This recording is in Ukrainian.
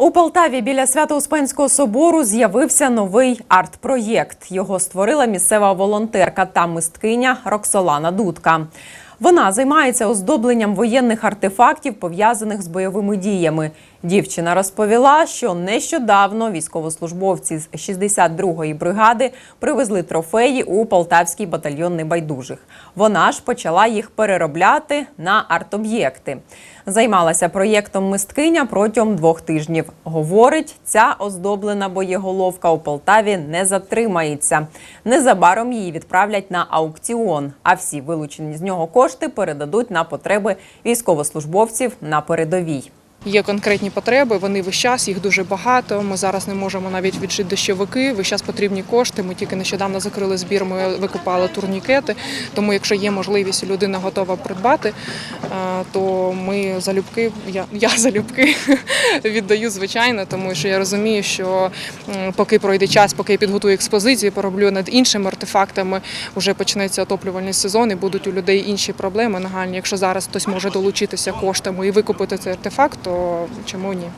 У Полтаві біля Свято-Успенського собору з'явився новий арт-проєкт. Його створила місцева волонтерка та мисткиня Роксолана Дудка. Вона займається оздобленням воєнних артефактів, пов'язаних з бойовими діями. Дівчина розповіла, що нещодавно військовослужбовці з 62-ї бригади привезли трофеї у полтавський батальйон небайдужих. Вона ж почала їх переробляти на арт-об'єкти. Займалася проєктом мисткиня протягом двох тижнів. Говорить, ця оздоблена боєголовка у Полтаві не затримається. Незабаром її відправлять на аукціон, а всі вилучені з нього кошти передадуть на потреби військовослужбовців на передовій. Є конкретні потреби, вони весь час, їх дуже багато. Ми зараз не можемо навіть відшити дощовики. Весь час потрібні кошти. Ми тільки нещодавно закрили збір. Ми викупали турнікети. Тому, якщо є можливість, людина готова придбати, е, то ми залюбки, я, я залюбки віддаю звичайно, тому що я розумію, що поки пройде час, поки я підготую експозицію, пороблю над іншими артефактами, вже почнеться отоплювальний сезон і будуть у людей інші проблеми нагальні. Якщо зараз хтось може долучитися коштами і викупити цей артефакт, то чому ні?